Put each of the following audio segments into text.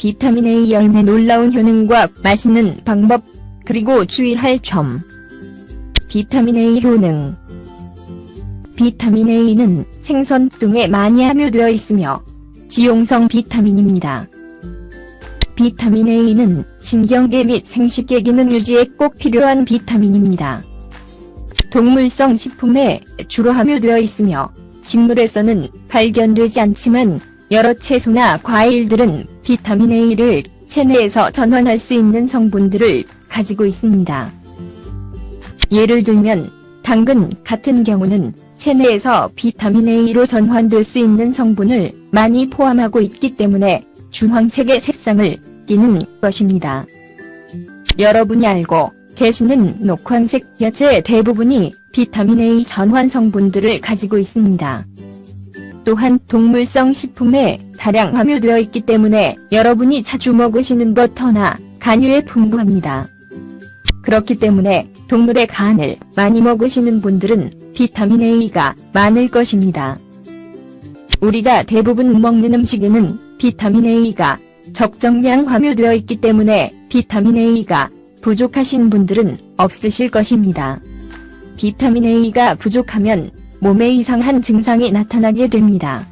비타민 A 열매 놀라운 효능과 맛있는 방법, 그리고 주의할 점. 비타민 A 효능. 비타민 A는 생선 등에 많이 함유되어 있으며 지용성 비타민입니다. 비타민 A는 신경계 및 생식계 기능 유지에 꼭 필요한 비타민입니다. 동물성 식품에 주로 함유되어 있으며 식물에서는 발견되지 않지만 여러 채소나 과일들은 비타민 A를 체내에서 전환할 수 있는 성분들을 가지고 있습니다. 예를 들면 당근 같은 경우는 체내에서 비타민 A로 전환될 수 있는 성분을 많이 포함하고 있기 때문에 주황색의 색상을 띠는 것입니다. 여러분이 알고 계시는 녹황색 야채의 대부분이 비타민 A 전환 성분들을 가지고 있습니다. 또한 동물성 식품에 다량 함유되어 있기 때문에 여러분이 자주 먹으시는 버터나 간유에 풍부합니다. 그렇기 때문에 동물의 간을 많이 먹으시는 분들은 비타민 A가 많을 것입니다. 우리가 대부분 먹는 음식에는 비타민 A가 적정량 함유되어 있기 때문에 비타민 A가 부족하신 분들은 없으실 것입니다. 비타민 A가 부족하면 몸에 이상한 증상이 나타나게 됩니다.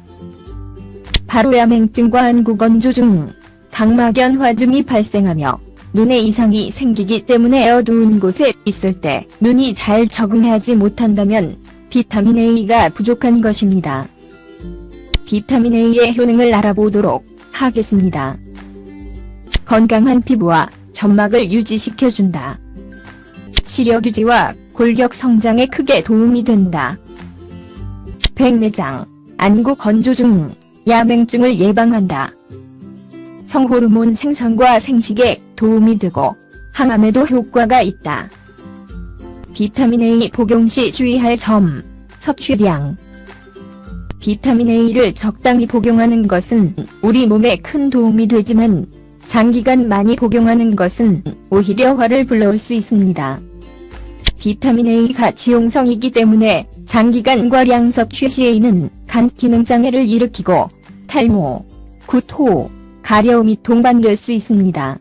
바로 야맹증과 한국건조증, 각막연화 증이 발생하며 눈에 이상이 생기기 때문에 어두운 곳에 있을 때 눈이 잘 적응하지 못한다면 비타민 A가 부족한 것입니다. 비타민 A의 효능을 알아보도록 하겠습니다. 건강한 피부와 점막을 유지시켜준다. 시력 유지와 골격 성장에 크게 도움이 된다. 백내장, 안구 건조증, 야맹증을 예방한다. 성호르몬 생성과 생식에 도움이 되고 항암에도 효과가 있다. 비타민 A 복용 시 주의할 점, 섭취량. 비타민 A를 적당히 복용하는 것은 우리 몸에 큰 도움이 되지만 장기간 많이 복용하는 것은 오히려 화를 불러올 수 있습니다. 비타민 A가 지용성이기 때문에 장기간 과량 섭취 시에는 간 기능 장애를 일으키고 탈모, 구토, 가려움이 동반될 수 있습니다.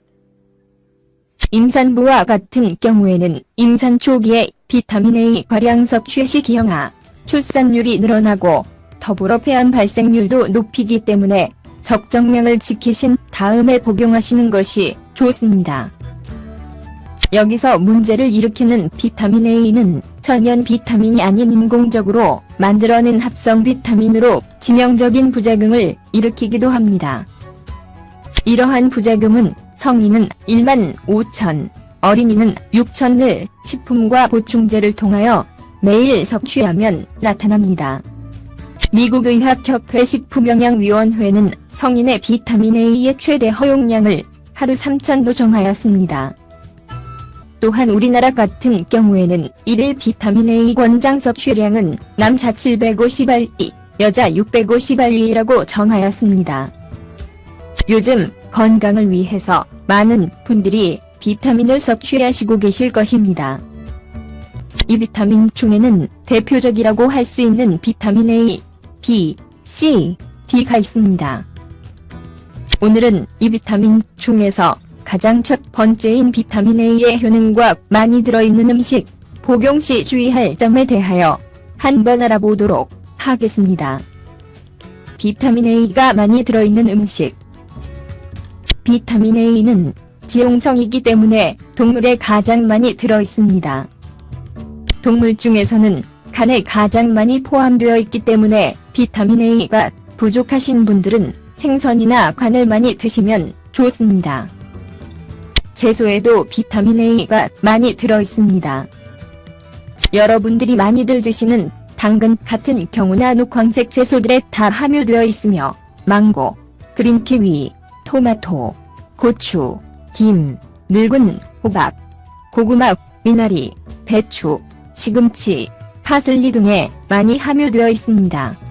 임산부와 같은 경우에는 임산 초기에 비타민 A 과량 섭취 시 기형아, 출산율이 늘어나고 더불어 폐암 발생률도 높이기 때문에 적정량을 지키신 다음에 복용하시는 것이 좋습니다. 여기서 문제를 일으키는 비타민 A는 천연 비타민이 아닌 인공적으로 만들어낸 합성 비타민으로 치명적인 부작용을 일으키기도 합니다. 이러한 부작용은 성인은 1만 5천, 어린이는 6천을 식품과 보충제를 통하여 매일 섭취하면 나타납니다. 미국 의학협회 식품영양위원회는 성인의 비타민 A의 최대 허용량을 하루 3,000도 정하였습니다. 또한 우리나라 같은 경우에는 1일 비타민 A 권장 섭취량은 남자 750알이, 여자 650알이라고 정하였습니다. 요즘 건강을 위해서 많은 분들이 비타민을 섭취하시고 계실 것입니다. 이 비타민 중에는 대표적이라고 할 수 있는 비타민 A, B, C, D가 있습니다. 오늘은 이 비타민 중에서 가장 첫 번째인 비타민 A의 효능과 많이 들어있는 음식, 복용 시 주의할 점에 대하여 한번 알아보도록 하겠습니다. 비타민 A가 많이 들어있는 음식 비타민 A는 지용성이기 때문에 동물에 가장 많이 들어있습니다. 동물 중에서는 간에 가장 많이 포함되어 있기 때문에 비타민 A가 부족하신 분들은 생선이나 관을 많이 드시면 좋습니다. 채소에도 비타민 A가 많이 들어 있습니다. 여러분들이 많이들 드시는 당근 같은 경우나 녹황색 채소들에 다 함유되어 있으며 망고, 그린 키위, 토마토, 고추, 김, 늙은 호박, 고구마, 미나리, 배추, 시금치, 파슬리 등에 많이 함유되어 있습니다.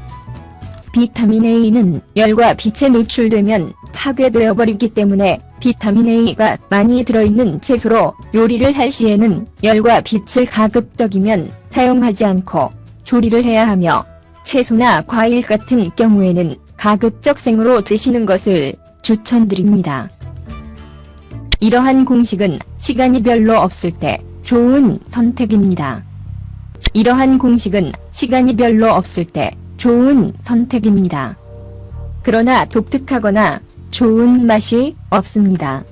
비타민 A는 열과 빛에 노출되면 파괴되어 버리기 때문에 비타민 A가 많이 들어있는 채소로 요리를 할 시에는 열과 빛을 가급적이면 사용하지 않고 조리를 해야 하며 채소나 과일 같은 경우에는 가급적 생으로 드시는 것을 추천드립니다. 이러한 공식은 시간이 별로 없을 때 좋은 선택입니다. 이러한 공식은 시간이 별로 없을 때 좋은 선택입니다. 그러나 독특하거나 좋은 맛이 없습니다.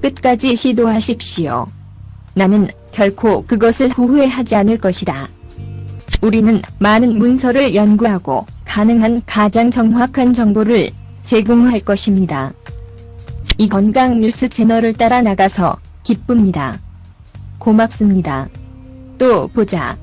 끝까지 시도하십시오. 나는 결코 그것을 후회하지 않을 것이다. 우리는 많은 문서를 연구하고 가능한 가장 정확한 정보를 제공할 것입니다. 이 건강 뉴스 채널을 따라 나가서 기쁩니다. 고맙습니다. 또 보자.